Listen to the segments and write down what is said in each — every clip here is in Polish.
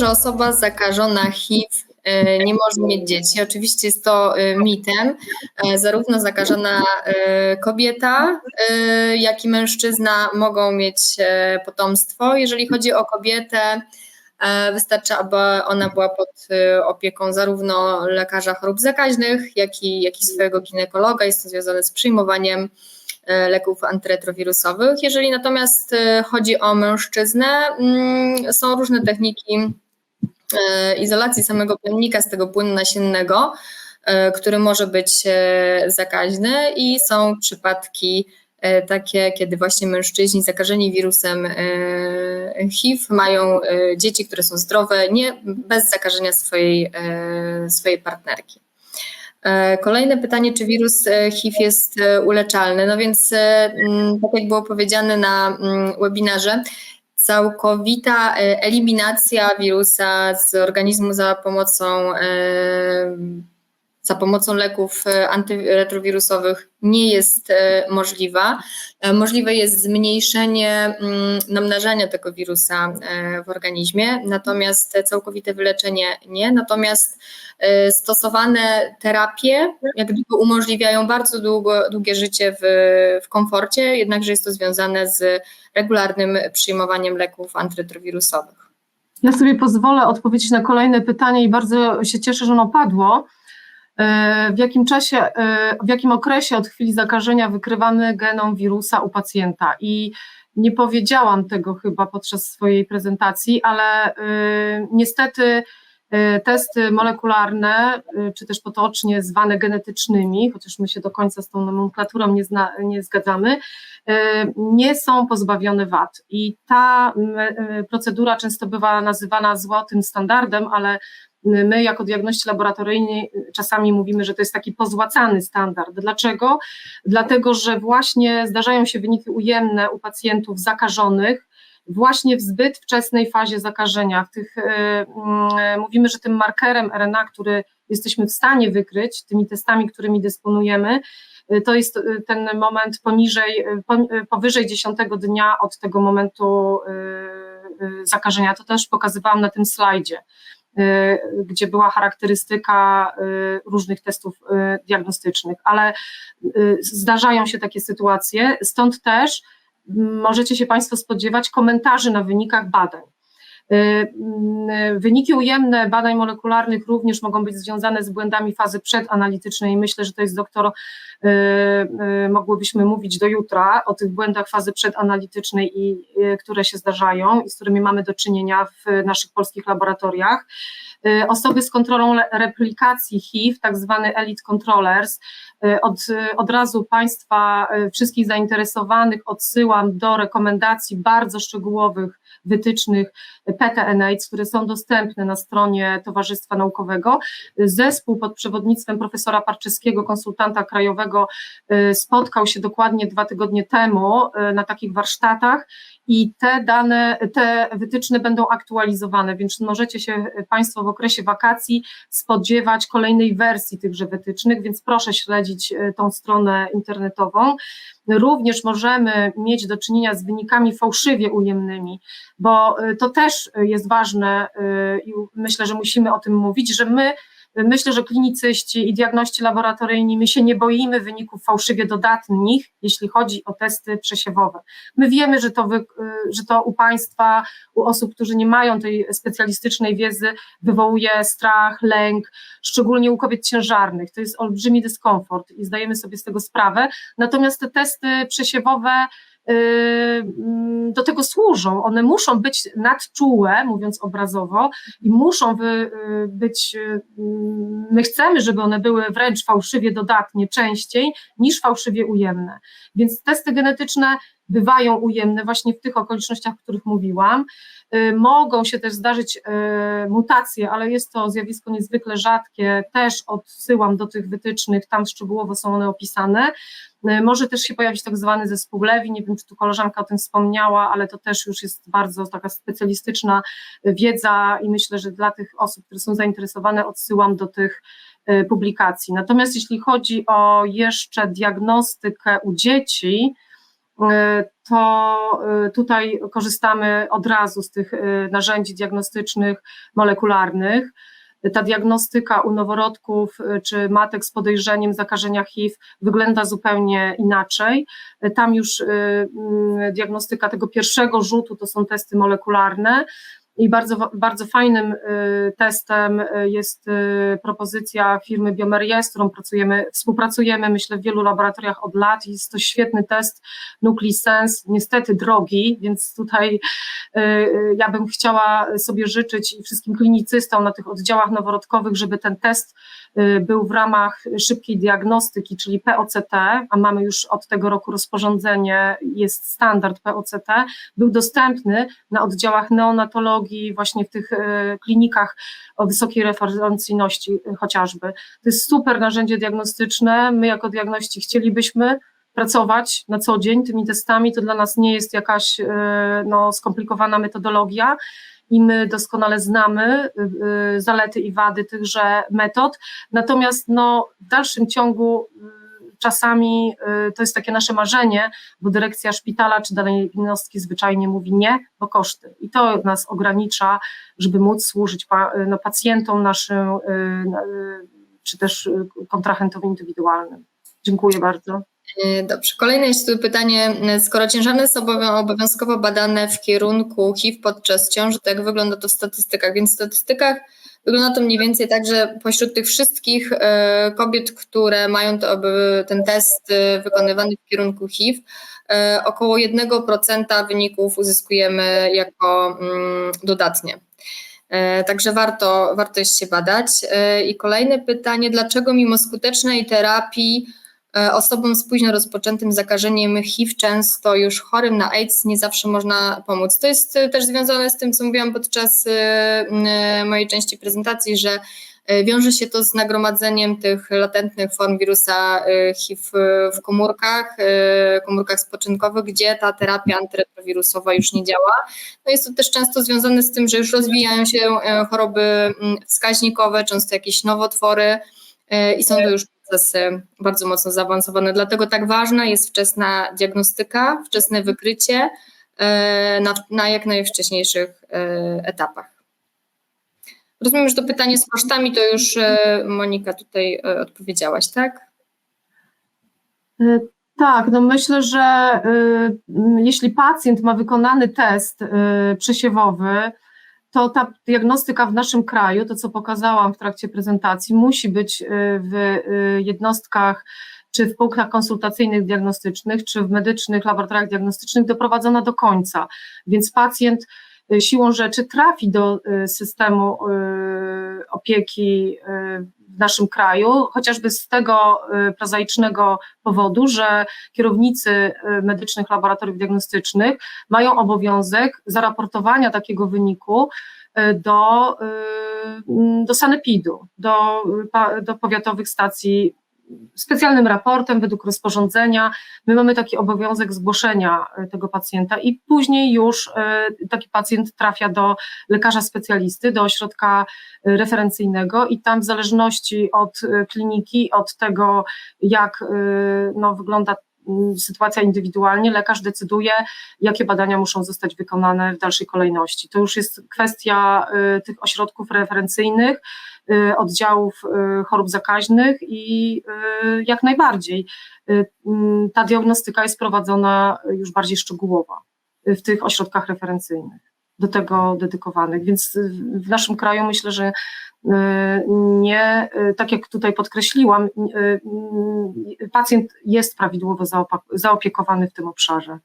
że osoba zakażona HIV e, nie może mieć dzieci. Oczywiście jest to e, mitem. E, zarówno zakażona kobieta, jak i mężczyzna mogą mieć potomstwo. Jeżeli chodzi o kobietę, wystarczy, aby ona była pod opieką zarówno lekarza chorób zakaźnych, jak i, jak i swojego ginekologa. Jest to związane z przyjmowaniem leków antyretrowirusowych. Jeżeli natomiast chodzi o mężczyznę, mm, są różne techniki izolacji samego plemnika z tego płynu nasiennego, e, który może być e, zakaźny i są przypadki takie, kiedy właśnie mężczyźni zakażeni wirusem HIV mają dzieci, które są zdrowe, nie bez zakażenia swojej, swojej partnerki. Kolejne pytanie, czy wirus HIV jest uleczalny? No więc, tak jak było powiedziane na webinarze, całkowita e, eliminacja wirusa z organizmu za pomocą e, za pomocą leków e, antyretrowirusowych nie jest możliwa. Możliwe jest zmniejszenie mm, namnażania tego wirusa w organizmie, natomiast całkowite wyleczenie nie. Natomiast stosowane terapie jak gdyby umożliwiają bardzo długo, długie życie w, w komforcie, jednakże jest to związane z regularnym przyjmowaniem leków antyretrowirusowych. Ja sobie pozwolę odpowiedzieć na kolejne pytanie i bardzo się cieszę, że ono padło. E, w jakim czasie, e, w jakim okresie od chwili zakażenia wykrywamy genom wirusa u pacjenta? I nie powiedziałam tego chyba podczas swojej prezentacji, ale e, niestety Y, testy molekularne, y, czy też potocznie zwane genetycznymi, chociaż my się do końca z tą nomenklaturą nie, zna, nie zgadzamy, y, nie są pozbawione wad. I ta procedura często bywa nazywana złotym standardem, ale My, jako diagności laboratoryjni, czasami mówimy, że to jest taki pozłacany standard. Dlaczego? Dlatego, że właśnie zdarzają się wyniki ujemne u pacjentów zakażonych, właśnie w zbyt wczesnej fazie zakażenia. W tych, e, mm, mówimy, że tym markerem RNA, który jesteśmy w stanie wykryć, tymi testami, którymi dysponujemy, to jest ten moment poniżej, powyżej 10 dnia od tego momentu zakażenia. To też pokazywałam na tym slajdzie, gdzie była charakterystyka różnych testów diagnostycznych, ale zdarzają się takie sytuacje, stąd też możecie się Państwo spodziewać komentarzy na wynikach badań. Y, y, wyniki ujemne badań molekularnych również mogą być związane z błędami fazy przedanalitycznej. Myślę, że to jest doktor, y, mogłybyśmy mówić do jutra o tych błędach fazy przedanalitycznej, i, które się zdarzają i z którymi mamy do czynienia w naszych polskich laboratoriach. Osoby z kontrolą replikacji HIV, tak zwany elite controllers, Y, od, od razu Państwa, y, wszystkich zainteresowanych odsyłam do rekomendacji bardzo szczegółowych wytycznych PTNH, które są dostępne na stronie Towarzystwa Naukowego. Zespół pod przewodnictwem profesora Parczyskiego, konsultanta krajowego, y, spotkał się dokładnie dwa tygodnie temu na takich warsztatach i te dane, te wytyczne będą aktualizowane, więc możecie się Państwo w okresie wakacji spodziewać kolejnej wersji tychże wytycznych, więc proszę śledzić e, tą stronę internetową. Również możemy mieć do czynienia z wynikami fałszywie ujemnymi, bo e, to też jest ważne e, i myślę, że musimy o tym mówić, że my Myślę, że klinicyści i diagności laboratoryjni, my się nie boimy wyników fałszywie dodatnich, jeśli chodzi o testy przesiewowe. My wiemy, że to, wy, że to u Państwa, u osób, którzy nie mają tej specjalistycznej wiedzy, wywołuje strach, lęk, szczególnie u kobiet ciężarnych. To jest olbrzymi dyskomfort i zdajemy sobie z tego sprawę. Natomiast te testy przesiewowe, Y, do tego służą. One muszą być nadczułe, mówiąc obrazowo, i muszą być, y, my chcemy, żeby one były wręcz fałszywie dodatnie częściej niż fałszywie ujemne. Więc testy genetyczne bywają ujemne właśnie w tych okolicznościach, o których mówiłam. Y, mogą się też zdarzyć mutacje, ale jest to zjawisko niezwykle rzadkie. Też odsyłam do tych wytycznych, tam szczegółowo są one opisane. E, może też się pojawić tak zwany zespół Lewi, nie wiem, czy tu koleżanka o tym wspomniała, ale to też już jest bardzo taka specjalistyczna wiedza i myślę, że dla tych osób, które są zainteresowane, odsyłam do tych publikacji. Natomiast jeśli chodzi o jeszcze diagnostykę u dzieci, to y, tutaj korzystamy od razu z tych y, narzędzi diagnostycznych molekularnych. Ta diagnostyka u noworodków czy matek z podejrzeniem zakażenia HIV wygląda zupełnie inaczej. Tam już diagnostyka tego pierwszego rzutu to są testy molekularne. I bardzo, bardzo fajnym y, testem y, jest y, propozycja firmy Biomerie, z którą pracujemy, współpracujemy, myślę, w wielu laboratoriach od lat. Jest to świetny test NucliSense, niestety drogi, więc tutaj ja bym chciała sobie życzyć i wszystkim klinicystom na tych oddziałach noworodkowych, żeby ten test był w ramach szybkiej diagnostyki, czyli POCT, a mamy już od tego roku rozporządzenie, jest standard POCT, był dostępny na oddziałach neonatologii, właśnie w tych e, klinikach o wysokiej referencyjności e, chociażby. To jest super narzędzie diagnostyczne. My jako diagności chcielibyśmy pracować na co dzień tymi testami. To dla nas nie jest jakaś e, no, skomplikowana metodologia i my doskonale znamy zalety i wady tychże metod. Natomiast no, w dalszym ciągu czasami e, to jest takie nasze marzenie, bo dyrekcja szpitala czy danej jednostki zwyczajnie mówi nie, bo koszty. I to nas ogranicza, żeby móc służyć pa, no, pacjentom naszym, y, y, czy też y, kontrahentom indywidualnym. Dziękuję bardzo. Dobrze, kolejne jest tu pytanie. Skoro ciężarne są obowią- obowiązkowo badane w kierunku HIV podczas ciąży, to jak wygląda to w statystykach? Więc w statystykach wygląda to mniej więcej tak, że pośród tych wszystkich e, kobiet, które mają ten test e, wykonywany w kierunku HIV, e, około 1% wyników uzyskujemy jako mm, dodatnie. Także warto, warto jest się badać. I kolejne pytanie, dlaczego mimo skutecznej terapii osobom z późno rozpoczętym zakażeniem HIV, często już chorym na AIDS, nie zawsze można pomóc? To jest e, też związane z tym, co mówiłam podczas e, e, mojej części prezentacji, że e, wiąże się to z nagromadzeniem tych latentnych form wirusa e, HIV w komórkach, e, komórkach spoczynkowych, gdzie ta terapia antyretrowirusowa już nie działa. No jest to też często związane z tym, że już rozwijają się e, choroby wskaźnikowe, często jakieś nowotwory e, i są to już procesy bardzo mocno zaawansowane. Dlatego tak ważna jest wczesna diagnostyka, wczesne wykrycie e, na, na jak najwcześniejszych e, etapach. Rozumiem, że to pytanie z kosztami to już e, Monika tutaj odpowiedziałaś, tak? Tak, no myślę, że jeśli pacjent ma wykonany test przesiewowy, to ta diagnostyka w naszym kraju, to co pokazałam w trakcie prezentacji, musi być y, w y, jednostkach czy w punktach konsultacyjnych diagnostycznych, czy w medycznych laboratoriach diagnostycznych doprowadzona do końca. Więc pacjent y, siłą rzeczy trafi do systemu opieki naszym kraju, chociażby z tego y, prozaicznego powodu, że kierownicy y, medycznych laboratoriów diagnostycznych mają obowiązek zaraportowania takiego wyniku y, do, do sanepidu, do, do powiatowych stacji specjalnym raportem według rozporządzenia. My mamy taki obowiązek zgłoszenia y, tego pacjenta i później już y, taki pacjent trafia do lekarza specjalisty, do ośrodka y, referencyjnego i tam w zależności od kliniki, od tego jak no, wygląda sytuacja indywidualnie, lekarz decyduje, jakie badania muszą zostać wykonane w dalszej kolejności. To już jest kwestia y, tych ośrodków referencyjnych, y, oddziałów y, chorób zakaźnych i jak najbardziej mm, ta diagnostyka jest prowadzona już bardziej szczegółowa w tych ośrodkach referencyjnych, do tego dedykowanych. Więc y, w naszym kraju myślę, że y, nie, y, tak jak tutaj podkreśliłam, pacjent jest prawidłowo zaopiekowany w tym obszarze.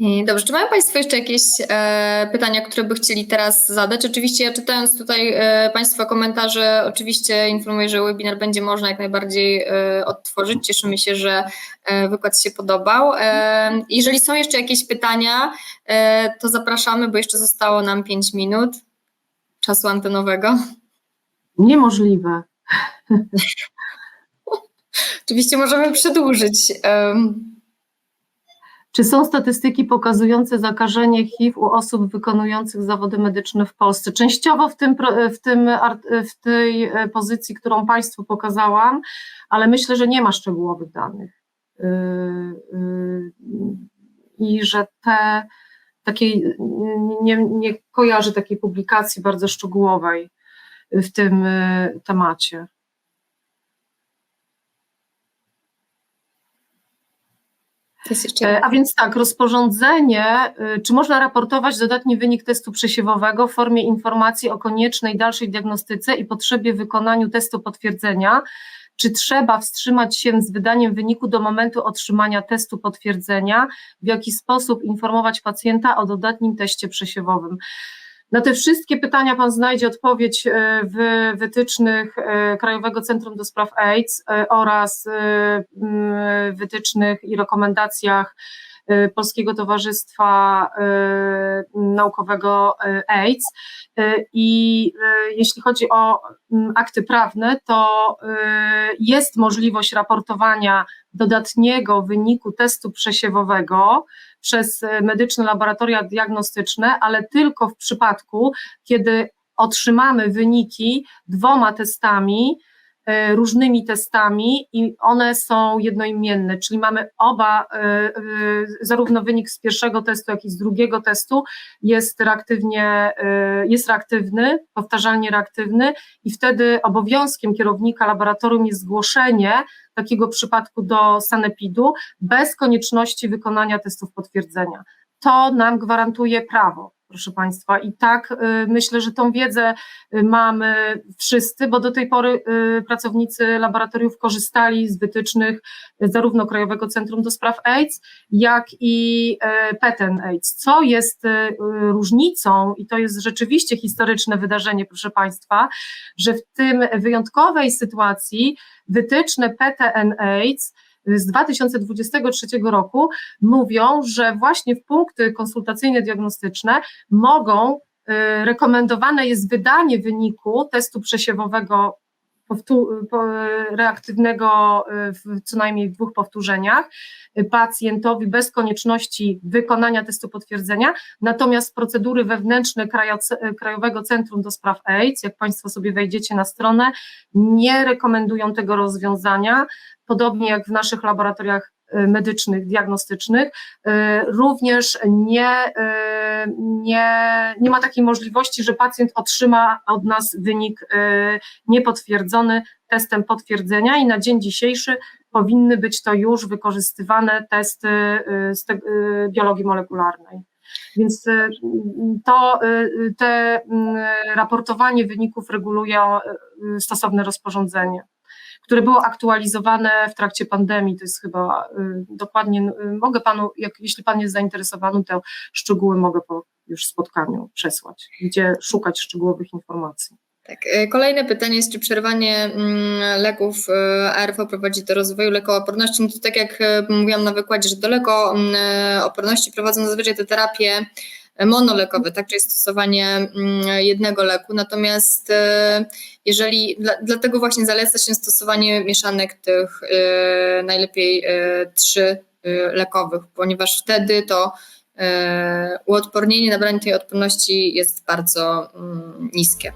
Dobrze, czy mają Państwo jeszcze jakieś e, pytania, które by chcieli teraz zadać? Oczywiście ja czytając tutaj e, Państwa komentarze, oczywiście informuję, że webinar będzie można jak najbardziej e, odtworzyć. Cieszymy się, że e, wykład się podobał. E, jeżeli są jeszcze jakieś pytania, e, to zapraszamy, bo jeszcze zostało nam 5 minut czasu antenowego. Niemożliwe. Oczywiście możemy przedłużyć. em, Czy są statystyki pokazujące zakażenie HIV u osób wykonujących zawody medyczne w Polsce? Częściowo w, tym, w, tym, w tej e, pozycji, którą Państwu pokazałam, ale myślę, że nie ma szczegółowych danych. y, y, i że te takiej nie, nie kojarzę takiej publikacji bardzo szczegółowej w tym temacie. Jeszcze E, A więc tak, rozporządzenie, y, czy można raportować dodatni wynik testu przesiewowego w formie informacji o koniecznej dalszej diagnostyce i potrzebie wykonaniu testu potwierdzenia, czy trzeba wstrzymać się z wydaniem wyniku do momentu otrzymania testu potwierdzenia, w jaki sposób informować pacjenta o dodatnim teście przesiewowym. Na te wszystkie pytania Pan znajdzie odpowiedź e, w wytycznych e, Krajowego Centrum do Spraw AIDS e, oraz wytycznych i rekomendacjach Polskiego Towarzystwa Naukowego AIDS. I jeśli chodzi o akty prawne, to jest możliwość raportowania dodatniego wyniku testu przesiewowego przez medyczne laboratoria diagnostyczne, ale tylko w przypadku, kiedy otrzymamy wyniki dwoma testami, e, różnymi testami i one są jednoimienne, czyli mamy oba, e, e, zarówno wynik z pierwszego testu, jak i z drugiego testu jest reaktywnie, jest reaktywny, powtarzalnie reaktywny i wtedy obowiązkiem kierownika laboratorium jest zgłoszenie takiego przypadku do sanepidu bez konieczności wykonania testów potwierdzenia. To nam gwarantuje prawo, proszę Państwa. I tak y, myślę, że tą wiedzę y, mamy wszyscy, bo do tej pory y, pracownicy laboratoriów korzystali z wytycznych zarówno Krajowego Centrum do Spraw AIDS, jak i PETEN AIDS. Co jest różnicą, i to jest rzeczywiście historyczne wydarzenie, proszę Państwa, że w tym wyjątkowej sytuacji wytyczne PTN AIDS z 2023 roku mówią, że właśnie w punkty konsultacyjne diagnostyczne mogą y, rekomendowane jest wydanie wyniku testu przesiewowego reaktywnego y, w co najmniej dwóch powtórzeniach y, pacjentowi bez konieczności wykonania testu potwierdzenia, natomiast procedury wewnętrzne Krajowego Centrum do Spraw AIDS, jak Państwo sobie wejdziecie na stronę, nie rekomendują tego rozwiązania, podobnie jak w naszych laboratoriach y, medycznych, diagnostycznych, również nie, nie, nie ma takiej możliwości, że pacjent otrzyma od nas wynik niepotwierdzony testem potwierdzenia i na dzień dzisiejszy powinny być to już wykorzystywane testy biologii molekularnej. Więc to te raportowanie wyników regulują stosowne rozporządzenie które było aktualizowane w trakcie pandemii. To jest chyba y, dokładnie, y, mogę panu, jak, jeśli pan jest zainteresowany, to szczegóły mogę po już spotkaniu przesłać, gdzie szukać szczegółowych informacji. Tak. Y, kolejne pytanie jest, czy przerwanie mm, leków ARV prowadzi do rozwoju lekooporności? No to tak jak mówiłam na wykładzie, że do lekooporności prowadzą zazwyczaj te terapie monolekowe, tak, czyli stosowanie mm, jednego leku. Natomiast e, jeżeli, dlatego właśnie zaleca się stosowanie mieszanek tych e, najlepiej e, trzy lekowych, ponieważ wtedy to uodpornienie, nabranie tej odporności jest bardzo mm, niskie.